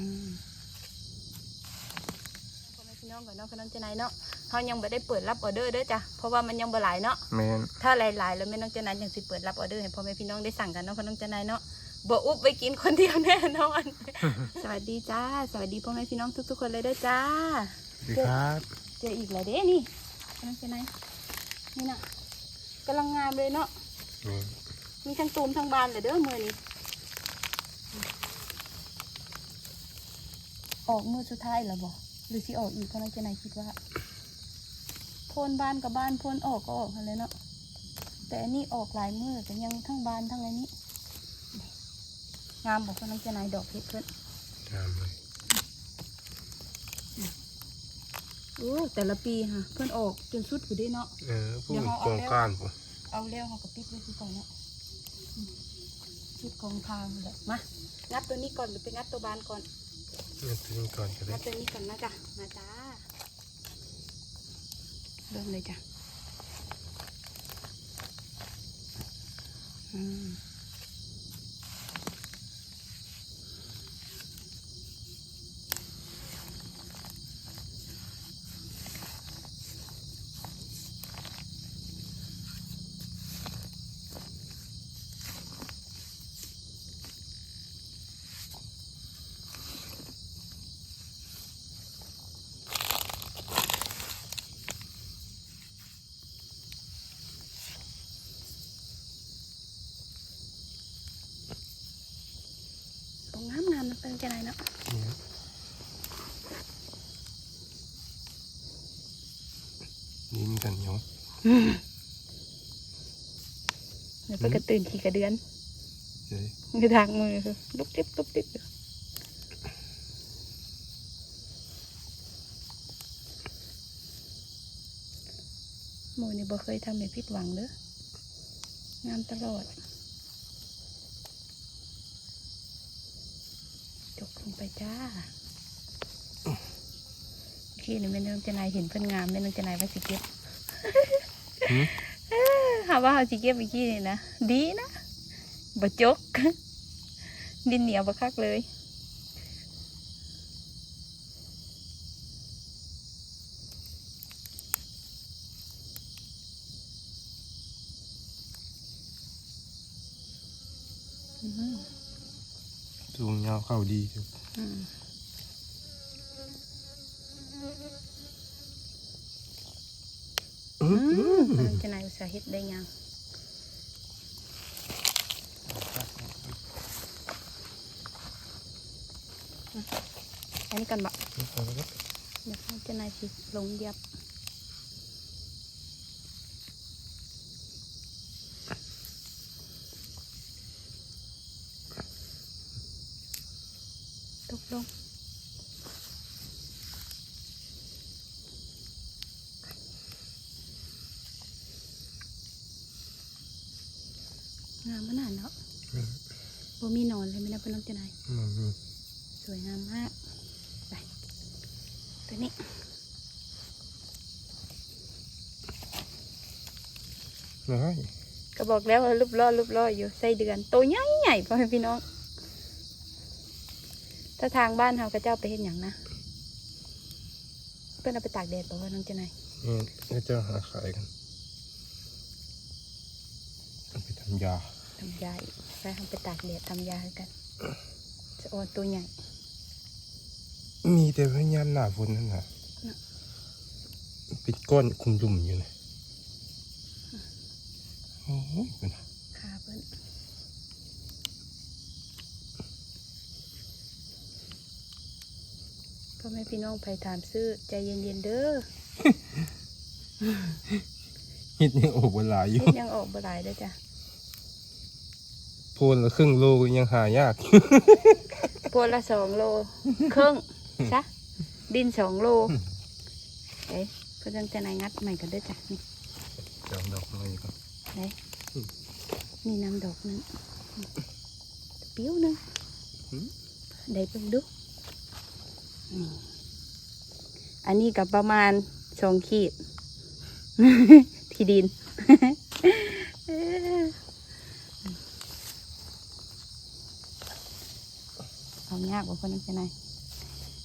อืมพ่อแม่พี่น้องก่อนเนาะพี่น้องเจะไหนายเนาะเขายังไม่ได้เปิดรับออเดอร์เด้อจ้ะเพราะว่ามันยังบ่หลายเนาะแม่นถ้าหลายๆแล้วแม่น้องเจะไหนายยังสิเปิดรับออเดอร์ให้พ่อแม่พี่น้องได้สั่งกันเนาะพี่น้องเจะไหนายเนาะบ่อุบไปกินคนเดียวแน่นอน สวัสดีจ้า สวัสดีพ่อแม่พี่น้องทุกๆคนเลยเด้อจ้าสวัสดีครับเจออีกแล้วเด้นี่พี่น้องเจะไหนายนี่น่ะกำลังงามเลยเนาะแม่นมีทั้งตูมทั้งบานเลยเด้อมือนี้ ออกมือสุดท้ายแล้วบ่หรือสิออกอีกก็น่าจะนายคิดว่าโพนบานกับบ้านโพนออกก็ออกกันเลยเนาะแต่อันนี้ออกหลายมือแต่ยังทั้งบานทั้งอันนี้งามบอกว่าน้องจะนายดอกเพชรเพื่อนงามเลยโอ้แต่ละปีฮะเพื่อนออกจนสุดอยู่ได้เนาะเออผู้เดี๋ยวมีเอาโครงแล้วการผมเอาเร็วเขาก็ปิดไว้คือก่อนเนาะอืมปิดกองทางเลยมางัดตัวนี้ก่อนหรือไปงัดตัวบานก่อน งั้นตัวนี้ก่อนก็ได้มาตัวนี้ก่อนนะจ๊ะมาจ้าเริ่มเลยจ้ะอืม ตรงงามงามๆมันเป็นจะไหนเนาะเนี่ยดินกันเหนียวเดี๋ยวไปกระตื่นขี่กระเดือนเฮ้ยมือทางมือลุกติ๊บลุกติ๊บอยู่หมูนี่บ่เคยทำให้ผิดหวังเด้องามตลอด จก ลงไปจ้าเมื่อกี้นี่แม่น้องเจนายเห็นเพิ่นงามแม่น้องเจนายว่าสิเก็บหืมเอ้อหาว่าเขาสิเก็บเมื่อกี้นี่นะดีนะบ่จก ดินเหนียวบักคักเลยอืม สูงยาวเข้าดีอยู่อืมอือืมมมันจะนายอุตสาห์เฮ็ดได้ยังอันนี้กันบะเดี๋ยวจะนายสิลงเหยียบตกลง งามขนาดเนาะบ่มีหนอนเลยไม่นะเพื่อนน้องเจนายอืมสวยงามมากไปตัวนี้น้อยก็บอกแล้วว่ารูปล่อรูปล่ออยู่ไส้เดือนตัวใหญ่ใหญ่พ่อแม่พี่น้อง ถ้าทางบ้านเฮาก็เจ้าไปเห็นอย่างนะเพื่อนเอาไปตากแดดบอกว่าน้องเจนายนี่ก็จะหาขายกันเอาไป ทำยาทำยาอีกไปทำไปตากแดดทำยาให้กันจะอ่อนตัวใหญ่ มีแต่พยานหน้าฝนนั่นน่ะน่ะปิดก้อนคุมดุมอยู่นะโอ้ยเป็นขาเพิ่นพ่อแม่พี่น้องไปถามซื้อใจเย็นๆเด้อฮิตยังโอบเวลายอยู่นี่ยังออกบ่หลายเด้อจ้ะโพนละครึ่งโลก็ยังหายาก พวละสองโล ครึ่งซะดินสองโลเอ้ยเพื่อนจะนายงัดใหม่กันเด้อจ้ะนี่จำดอกไม้ก่อนเอ้ยนี่น้ำดอกนึงเปิ้ยวหนึงหืมได้เพิ่งดูนี่อันนี้กับประมาณสองขีด ที่ดิน เอ้อเอา ยากกว่าคนนั้นจะไหนาย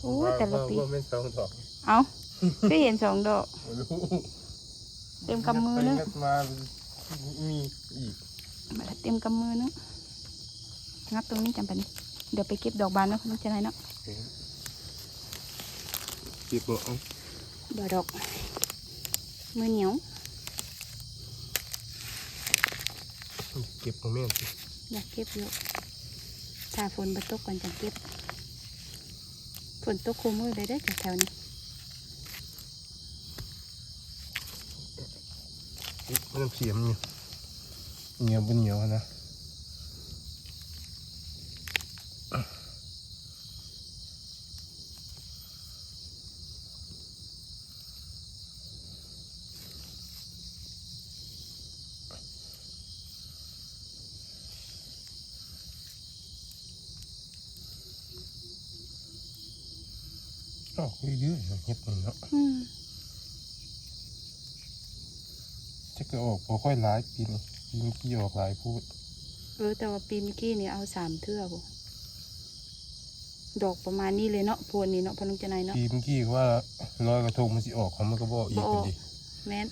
โอ้แต่ละปีว่าเป็นสองดอกเอาก็เห็นสองดอกไม่รู้เต็มกำมือนึงงัดมามีอีกมาเต็มกำมือนึงงับตรงนี้จำเป็นเดี๋ยวไปเก็บดอกบานเนาะคุณจะไหนเนาะเก็บบ่เอาบ่ดอกมือเหนียวเก็บของแม่สิอยากเก็บอยู่ ถ้าฝนมาตกก่อนจะเก็บ ฝนตกคู่มือเลยได้อแถวนี้มันเสียมเนี่ยเหนียวบนเหนียวนะ ออกเยอะๆเห็ดนี่เนาะจะก็ออกพอค่อยร้ายปีนี้ปีนี้กี่ออกหลายพูด เออ แต่ว่าปีเมื่อกี้นี่เอาสามเทือกบ่ดอกประมาณนี้เลยเนาะพวนนี้เนาะพนุงจะไหนเนาะปีเมื่อกี้ว่าลอยกระทงมันสิออกเขามันก็บอกอีกพอดีแม่น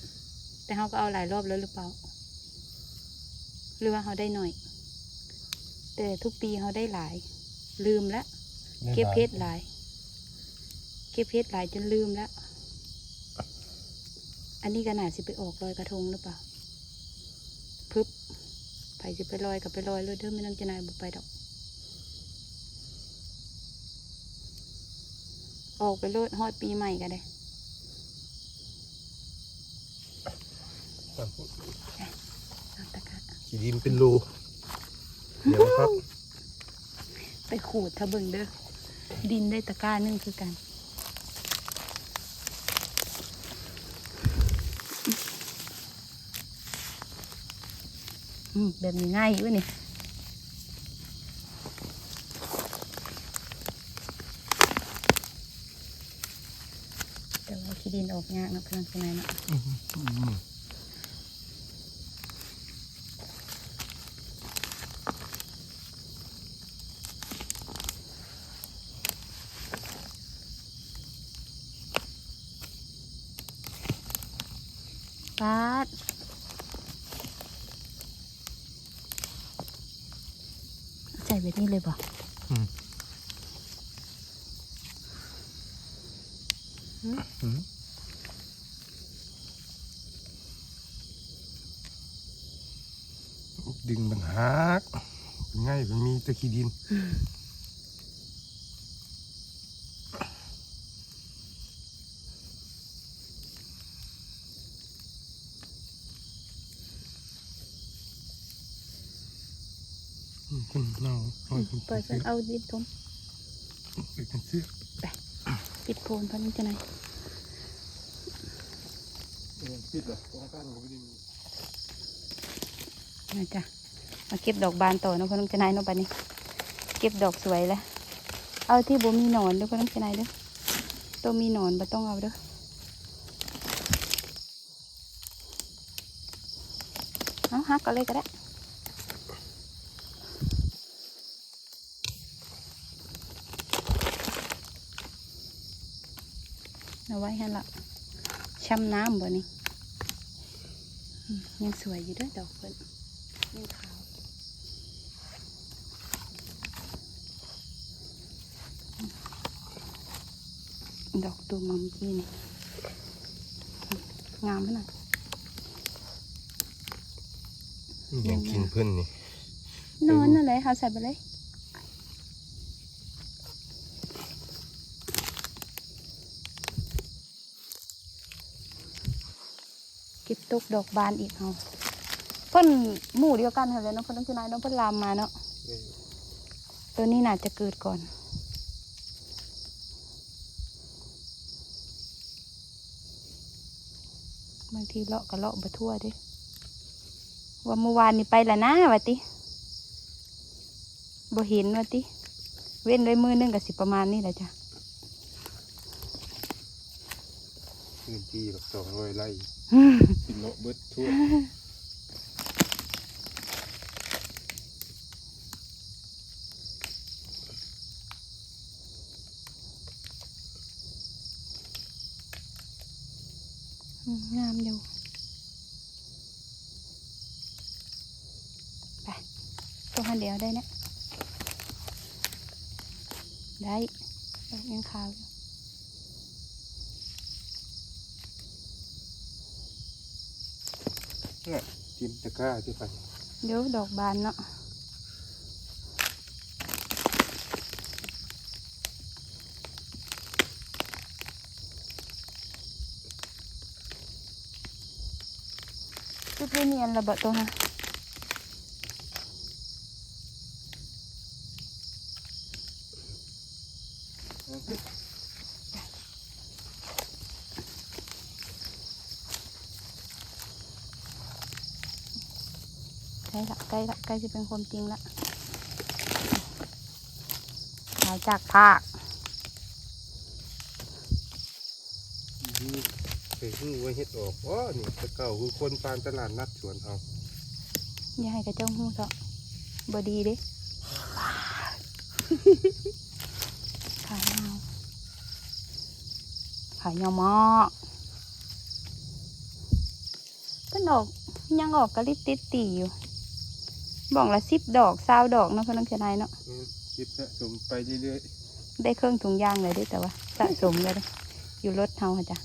แต่เขาก็เอาหลายรอบแล้วหรือเปล่า หรือว่าเขาได้หน่อย แต่ทุกปีเขาได้หลาย ลืมล้วได้เก็บเพชรหลาย ก็บเพชรหลายจนลืมแล้ว อันนี้ก็น่าสิไปออกลอยกระทงหรือเปล่า พึบไปสิไปลอยกับไปลอยเลยเด้อไม่ต้องจะนายบุไปดอก ออกไปโลดฮอดปีใหม่กันเลยเอาตะกร้าขีดินเป็นรู เดี๋ยวครับ ไปขูดถ้าเบิ่งเด้อ ดินได้ตะกร้าหนึงคือกัน แบบนี้ง่ายอยู่นี่แต่ว่าขี้ดินออกยากนะเพื่อนคนไหนเนาะ ปาดเอาใส่ แบบนี้เลยบ่อืมหืมอืมดึงมันหักง่ายมันมีแตะขี้ดิน อืมคุณเน่า ปล่อยคุณเปิดเสื้เพิ่อนเอาดินทมเปิดเป็นเสื้อปิดโพนพันจะไหนปิดเหรอตรงข้างก็ไม่ได้มีนะจ๊ะมาเก็บดอกบานต่อเนาะเพันจะไหนเนาะบัดนี้ เก็บดอกสวยแล้วเอาที่บ่มีหนอนเด้อเพันจะไหนเด้อตัวมีหนอนบ่ต้องเอาเด้อเอาฮักก็เลยก็ได้ เอาไว้ให้ละช้ำน้ำบ่นี่อืมยังสวยอยู่เด้วยดอกเพิ่นยังขาวอืมดอกตัวมัมกี้นี่อืมงามขนาดยังกินเพื่อนนี่นอนนั่นเลยเอาใส่ไปเลย เก็บ ตกดอกบานอีกเอาเพิ่นหมู่เดียวกันเหรอเลยเนาะเพิ่นต้องชนายเนาะเพิ่นลามมาเนาะตัวนี้น่าจะเกิดก่อน บางทีเลาะก็เลาะบะทั่วด้ว่าเมื่อวานนี่ไปละนะวะติบ่เห็นวะติ เว้นไว้มือนึงกับสิประมาณนี้แหละจ้ะ ที่กับสองร้อยไร่สิโนเบิร์ตทั่วงามอยู่ไปตัวหันเดียวได้เนี่ยได้ยังขาวอยู่ เนี่ยทิมตะกร้าที่ไปเดี๋ยวดอกบานเนาะจุดเนียนระเบิดตัวนะ ใกล้ละใกล้ละใกล้จะเป็นความจริงละหายจากภาคนี่เคยหูว่าเฮ็ดออกอ๋อนี่แตะเก่าคือคนปานตลาดนัดสวนเอาอย่าให้กระเจ้าหูเถอะบดีเด้ขายยาวขายยาวมากก็ดอกยังออกกระลิบติดตีอยู่ บอกละสิบดอกเศร้าดอกเนาะเพื่อนน้องเชนายเนาะเออคิดสะสมไปเรื่อยได้เครื่องถุงยางเลยเด้แต่ว่าสะสมเลยเด้อยู่รถเฮาค่ะจ้ะ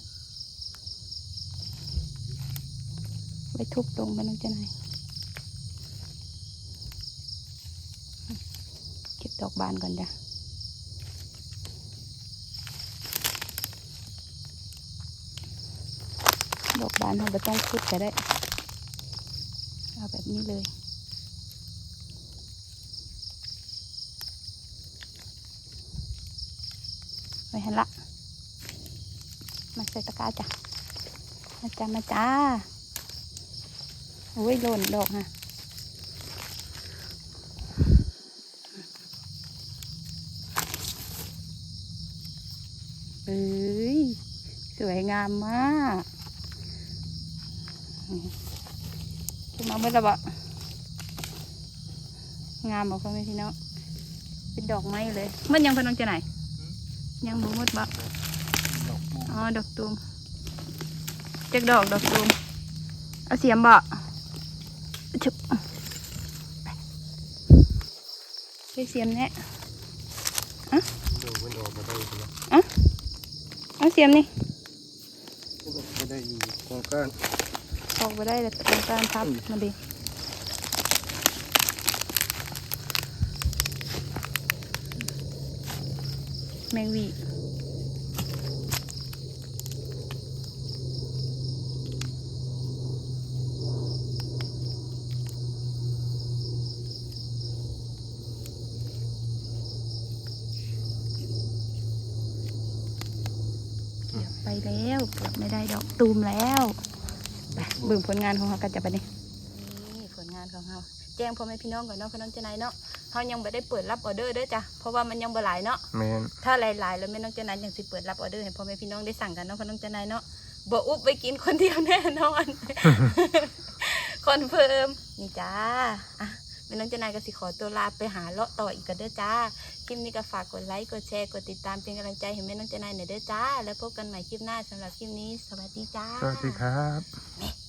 ไปทุบตรงมันน้องเจะไหนายเก็บดอกบานก่อนจ้ะดอกบานเราไม่ต้องพุดก็ได้ เอาแบบนี้เลย ไปหันละมาใส่ตะกร้าจ้ะมาจ้ามาจ้าโอ้ยหล่นดอกฮะเอ้ยสวยงามมากขึ้นมาเมื่อไรบะงามบอกพ่อแม่พี่น้องเป็นดอกไม้เลยมันยังเป็นน้องจะไหน ยังบ่หมดบะๆดอกบัวอ๋อดอกตูมจักดอกดอกตูมเอาเสียมบ่ชุบไปเสียมแน่เดี๋ยวมันออกมาได้ใช่ไหมเอาเสียมนี่ไม่ได้อยู่กองก้านออกไปได้แต่ตรงกลารทับมาดิ แมงวีไปแล้วเกือบไม่ได้ดอกตูมแล้วไปเบิ่งผลงานของเขากันจะไปนี่นี่ผลงานของเขาแจ้งพ่อแม่พี่น้องก่อนเนาะพี่น้องจะไหนเนาะ เขายังไม่ได้เปิดรับออเดอร์เด้อจ้ะเพราะว่ามันยังบ่หลายเนาะแมนถ้าหลายๆแล้วแม่น้องเจนายยังสิเปิดรับออเดอร์ให้พ่อแม่พี่น้องได้สั่งกันเนาะพ่อน้องเจนายเนาะบ่อุบไปกินคนเดียวแน่นอนคอนเฟิร์มนี่จ้าอะแม่น้องเจนายก็สิขอตัวลาไปหาเลาะต่ออีกกันเด้อจ้าคลิปนี้ก็ฝากกดไลค์กดแชร์กดติดตามเป็นกำลังใจให้แม่น้องเจนายหน่อยเด้อจ้า แล้วพบกันใหม่คลิปหน้าสำหรับคลิปนี้ สวัสดีจ้าสวัสดีครับนี่